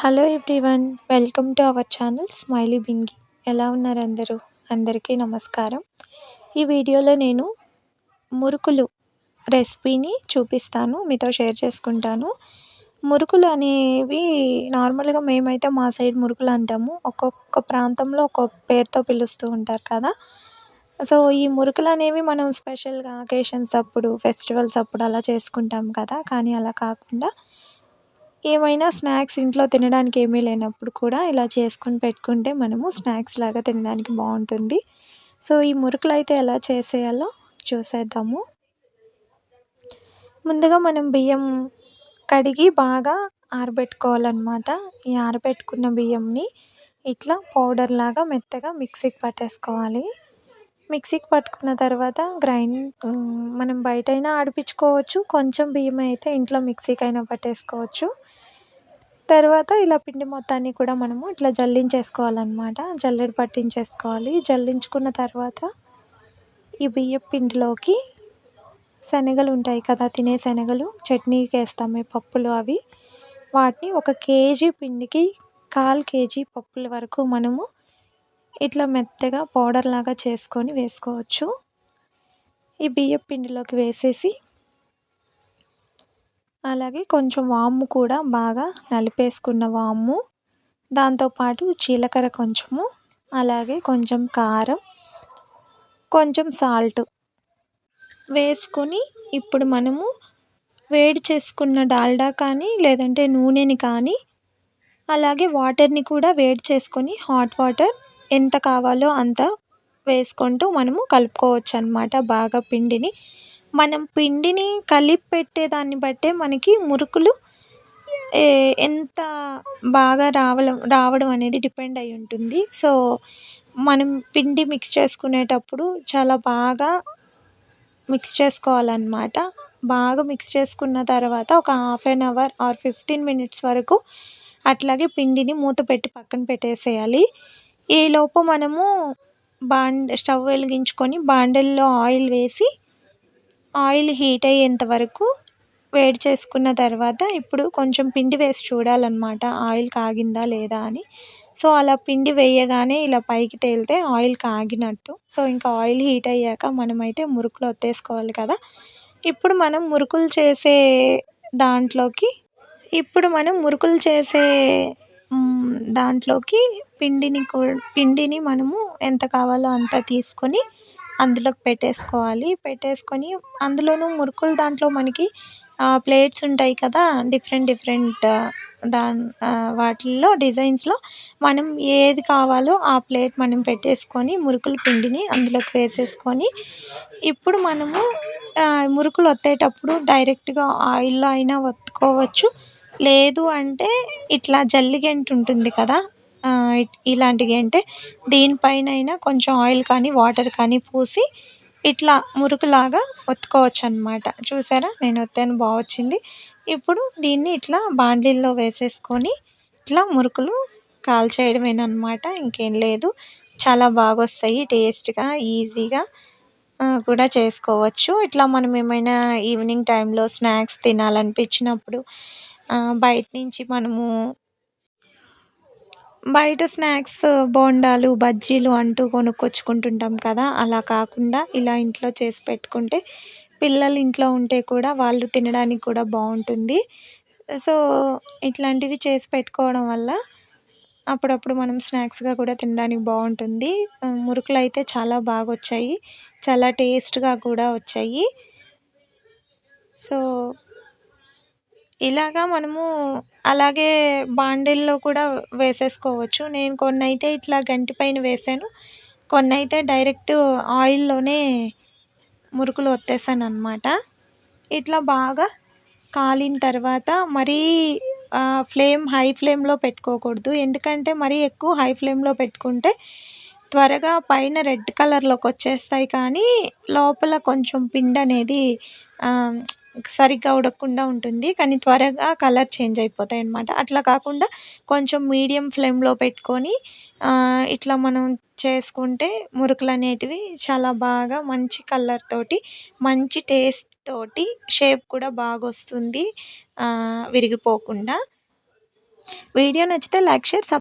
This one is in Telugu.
Hello everyone welcome to our channel smiley Bingi ఎలా ఉన్నారు అందరూ? అందరికీ నమస్కారం. ఈ వీడియోలో నేను మురుకులు రెసిపీని చూపిస్తాను మీతో షేర్ చేసుకుంటాను. మురుకులు అనేవి నార్మల్గా మేమైతే మా సైడ్ మురుకులు అంటాము. ఒక్కొక్క ప్రాంతంలో ఒక్కొక్క పేరుతో పిలుస్తూ ఉంటారు కదా. సో ఈ మురుకులు అనేవి మనం స్పెషల్గా అకేషన్స్ అప్పుడు ఫెస్టివల్స్ అప్పుడు అలా చేసుకుంటాం కదా. కానీ అలా కాకుండా ఏమైనా స్నాక్స్ ఇంట్లో తినడానికి ఏమీ లేనప్పుడు కూడా ఇలా చేసుకొని పెట్టుకుంటే మనము స్నాక్స్ లాగా తినడానికి బాగుంటుంది. సో ఈ మురుకులు అయితే ఎలా చేసేయాలో చూసేద్దాము. ముందుగా మనం బియ్యం కడిగి బాగా ఆరబెట్టుకోవాలన్నమాట. ఈ ఆరబెట్టుకున్న బియ్యంని ఇట్లా పౌడర్ లాగా మెత్తగా మిక్సీకి పట్టేసుకోవాలి. మిక్సీకి పట్టుకున్న తర్వాత గ్రైండ్ మనం బయట అయినా ఆడిపించుకోవచ్చు. కొంచెం బియ్యం అయితే ఇంట్లో మిక్సీకి అయినా పట్టేసుకోవచ్చు. తర్వాత ఇలా పిండి మొత్తాన్ని కూడా మనము ఇట్లా జల్లించేసుకోవాలన్నమాట. జల్లెడ పట్టించేసుకోవాలి. జల్లించుకున్న తర్వాత ఈ బియ్యం పిండిలోకి శనగలు ఉంటాయి కదా తినే శనగలు చట్నీకి వేస్తామే పప్పులు అవి. వాటిని ఒక కేజీ పిండికి కాల్ కేజీ పప్పుల వరకు మనము ఇట్లా మెత్తగా పౌడర్ లాగా చేసుకొని వేసుకోవచ్చు. ఈ బియ్యం పిండిలోకి వేసేసి అలాగే కొంచెం వాము కూడా బాగా నలిపేసుకున్న వాము దాంతోపాటు జీలకర్ర కొంచెము అలాగే కొంచెం కారం కొంచెం సాల్ట్ వేసుకొని ఇప్పుడు మనము వేడి చేసుకున్న డాల్డా కానీ లేదంటే నూనెని కానీ అలాగే వాటర్ని కూడా వేడి చేసుకొని హాట్ వాటర్ ఎంత కావాలో అంత వేసుకుంటూ మనము కలుపుకోవచ్చు అనమాట బాగా పిండిని. మనం పిండిని కలిపి పెట్టేదాన్ని బట్టే మనకి మురుకులు ఎంత బాగా రావడం రావడం అనేది డిపెండ్ అయి ఉంటుంది. సో మనం పిండి మిక్స్ చేసుకునేటప్పుడు చాలా బాగా మిక్స్ చేసుకోవాలన్నమాట. బాగా మిక్స్ చేసుకున్న తర్వాత ఒక half an hour or fifteen minutes వరకు అట్లాగే పిండిని మూత పెట్టి పక్కన పెట్టేసేయాలి. ఈలోపు మనము బాండ్ స్టవ్ వెలిగించుకొని బాండల్లో ఆయిల్ వేసి ఆయిల్ హీట్ అయ్యేంత వరకు వేడి చేసుకున్న తర్వాత ఇప్పుడు కొంచెం పిండి వేసి చూడాలన్నమాట ఆయిల్ కాగిందా లేదా అని. సో అలా పిండి వేయగానే ఇలా పైకి తేలితే ఆయిల్ కాగినట్టు. సో ఇంకా ఆయిల్ హీట్ అయ్యాక మనమైతే మురుకులు ఒత్తేసుకోవాలి కదా. ఇప్పుడు మనం మురుకులు చేసే దాంట్లోకి ఇప్పుడు మనం మురుకులు చేసే దాంట్లోకి పిండిని పిండిని మనము ఎంత కావాలో అంత తీసుకొని అందులోకి పెట్టేసుకోవాలి. పెట్టేసుకొని అందులోనూ మురుకులు దాంట్లో మనకి ప్లేట్స్ ఉంటాయి కదా డిఫరెంట్ డిఫరెంట్ దాని వాటిల్లో డిజైన్స్లో మనం ఏది కావాలో ఆ ప్లేట్ మనం పెట్టేసుకొని మురుకుల పిండిని అందులోకి వేసేసుకొని ఇప్పుడు మనము మురుకులు వత్తేటప్పుడు డైరెక్ట్గా ఆయిల్లో అయినా వత్తుకోవచ్చు లేదు అంటే ఇట్లా జల్లి గెంటు ఉంటుంది కదా ఇలాంటి అంటే దీనిపైనైనా కొంచెం ఆయిల్ కానీ వాటర్ కానీ పూసి ఇట్లా మురుకులాగా ఒత్తుకోవచ్చు అనమాట చూసారా? నేను ఒత్తాను బాగా వచ్చింది. ఇప్పుడు దీన్ని ఇట్లా బాండీల్లో వేసేసుకొని ఇట్లా మురుకులు కాల్చేయడమేనమాట ఇంకేం లేదు. చాలా బాగా వస్తాయి టేస్ట్గా ఈజీగా కూడా చేసుకోవచ్చు. ఇట్లా మనం ఏమైనా ఈవినింగ్ టైంలో స్నాక్స్ తినాలనిపించినప్పుడు బయట నుంచి మనము బయట స్నాక్స్ బోండాలు బజ్జీలు అంటూ కొనుక్కొచ్చుకుంటుంటాం కదా. అలా కాకుండా ఇలా ఇంట్లో చేసి పెట్టుకుంటే పిల్లలు ఇంట్లో ఉంటే కూడా వాళ్ళు తినడానికి కూడా బాగుంటుంది. సో ఇట్లాంటివి చేసి పెట్టుకోవడం వల్ల అప్పుడప్పుడు మనం స్నాక్స్గా కూడా తినడానికి బాగుంటుంది. మురుకులు అయితే చాలా బాగా వచ్చాయి చాలా టేస్ట్గా కూడా వచ్చాయి. సో ఇలాగా మనము అలాగే బాండిల్లో కూడా వేసేసుకోవచ్చు. నేను కొన్ని అయితే ఇట్లా గంటి పైన వేసాను. కొన్ని అయితే డైరెక్ట్ ఆయిల్లోనే మురుకులు ఒత్తేసాను అనమాట ఇట్లా బాగా కాలిన తర్వాత మరీ ఫ్లేమ్ హై ఫ్లేమ్లో పెట్టుకోకూడదు. ఎందుకంటే మరీ ఎక్కువ హై ఫ్లేమ్లో పెట్టుకుంటే త్వరగా పైన రెడ్ కలర్లోకి వచ్చేస్తాయి కానీ లోపల కొంచెం పిండి అనేది సరిగ్గా ఉడకకుండా ఉంటుంది. కానీ త్వరగా కలర్ చేంజ్ అయిపోతాయి అన్నమాట. అట్లా కాకుండా కొంచెం మీడియం ఫ్లేమ్లో పెట్టుకొని ఇట్లా మనం చేసుకుంటే మురుకులు అనేటివి చాలా బాగా మంచి కలర్ తోటి మంచి టేస్ట్ తోటి షేప్ కూడా బాగా వస్తుంది. విరిగిపోకుండా. వీడియో నచ్చితే లైక్ షేర్ సబ్